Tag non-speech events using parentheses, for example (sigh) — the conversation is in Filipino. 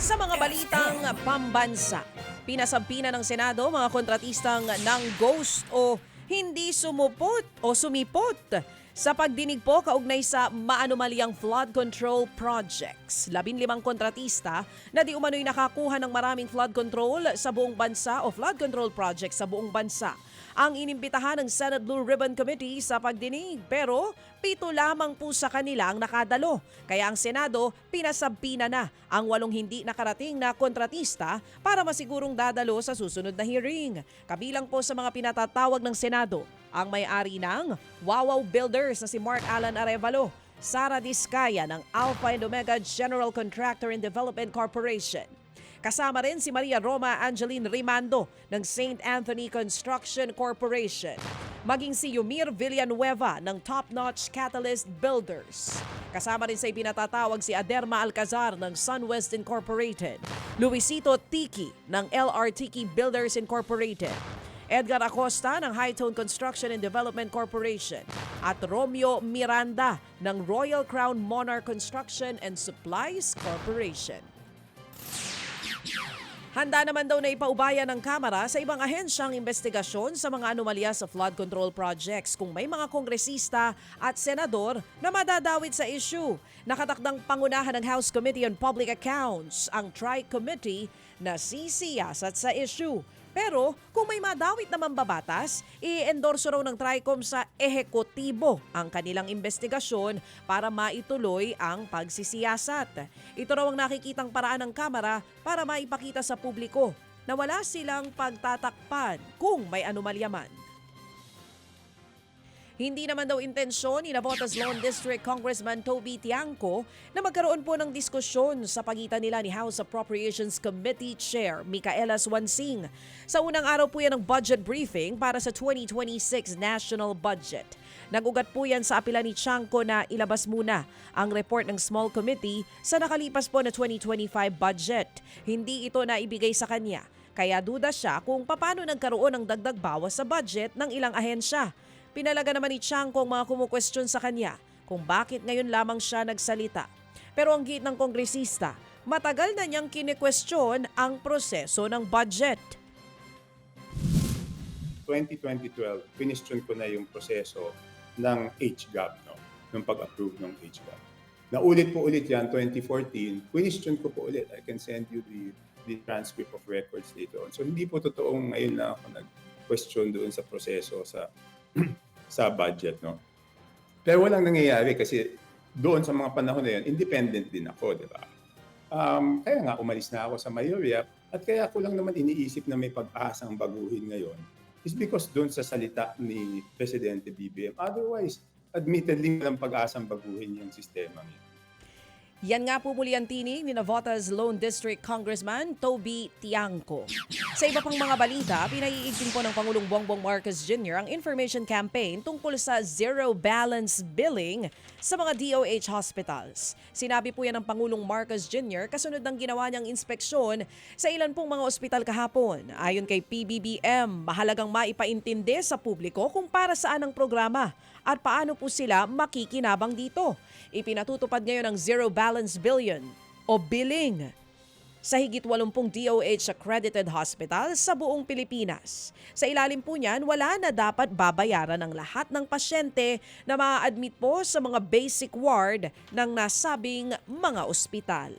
Sa mga balitang pambansa, pinasampina ng Senado mga kontratistang ng ghost o hindi sumupot o sumipot sa pagdinig po kaugnay sa maanumalyang flood control projects. Labinlimang kontratista na di umano'y nakakuha ng maraming flood control sa buong bansa o flood control projects sa buong bansa ang inimbitahan ng Senate Blue Ribbon Committee sa pagdinig pero pito lamang po sa kanila ang nakadalo. Kaya ang Senado pinasampina na ang walong hindi nakarating na kontratista para masigurong dadalo sa susunod na hearing. Kabilang po sa mga pinatatawag ng Senado ang may-ari ng Wawaw Builders na si Mark Alan Arevalo, Sara Diskaya ng Alpha and Omega General Contractor and Development Corporation, Kasama rin si Maria Roma Angeline Rimando ng St. Anthony Construction Corporation. Maging si Yumir Villanueva ng Top Notch Catalyst Builders. Kasama rin sa ipinatatawag si Aderma Alcazar ng Sunwest Incorporated. Luisito Tiki ng LR Tiki Builders Incorporated. Edgar Acosta ng Hightone Construction and Development Corporation at Romeo Miranda ng Royal Crown Monarch Construction and Supplies Corporation. Handa naman daw na ipaubaya ng Kamara sa ibang ahensyang investigasyon sa mga anomalya sa flood control projects kung may mga kongresista at senador na madadawit sa issue. Nakatakdang pangunahan ng House Committee on Public Accounts ang Tri-Committee na sisiyasat sa issue. Pero kung may madawit na mambabatas, i-endorso raw ng TRICOM sa ehekutibo ang kanilang investigasyon para maituloy ang pagsisiyasat. Ito raw ang nakikitang paraan ng Kamara para maipakita sa publiko na wala silang pagtatakpan kung may anomalya man. Hindi naman daw intensyon ni Navotas Lone District Congressman Toby Tiangco na magkaroon po ng diskusyon sa pagitan nila ni House Appropriations Committee Chair Micaela Swansing. Sa unang araw po yan ng budget briefing para sa 2026 national budget. Nagugat po yan sa apela ni Tiangco na ilabas muna ang report ng small committee sa nakalipas po na 2025 budget. Hindi ito na ibigay sa kanya. Kaya duda siya kung paano nagkaroon ng dagdag bawas sa budget ng ilang ahensya. Pinalaga naman ni Chang kung mga kumukwestiyon sa kanya kung bakit ngayon lamang siya nagsalita. Pero ang git ng kongresista, matagal na niyang kinikwestiyon ang proseso ng budget. 2012, pinistron ko na yung proseso ng HGAB, no? ng pag-approve ng HGAB. Naulit po ulit yan, 2014, question ko po ulit. I can send you the, the transcript of records later on. So hindi po totoong ngayon na ako nag-question doon sa proseso sa (clears throat) sa budget. No? Pero walang nangyayari kasi doon sa mga panahon na yun, independent din ako, di ba? Um, kaya nga umalis na ako sa mayorya at kaya ko lang naman iniisip na may pag-asang baguhin ngayon is because doon sa salita ni Presidente BBM. Otherwise, admittedly walang pag-asang baguhin yung sistema niya. Yan nga po muli ang tinig ni Navotas Lone District Congressman Toby Tiangco. Sa iba pang mga balita, pinaiigting po ng Pangulong Bongbong Marcos Jr. ang information campaign tungkol sa zero balance billing sa mga DOH hospitals. Sinabi po yan ng Pangulong Marcos Jr. kasunod ng ginawa niyang inspeksyon sa ilan pong mga ospital kahapon. Ayon kay PBBM, mahalagang maipaintindi sa publiko kung para saan ang programa at paano po sila makikinabang dito. Ipinatutupad ngayon ang Zero Balance Billion o billing sa higit 80 DOH accredited hospital sa buong Pilipinas. Sa ilalim po niyan, wala na dapat babayaran ng lahat ng pasyente na ma-admit po sa mga basic ward ng nasabing mga ospital.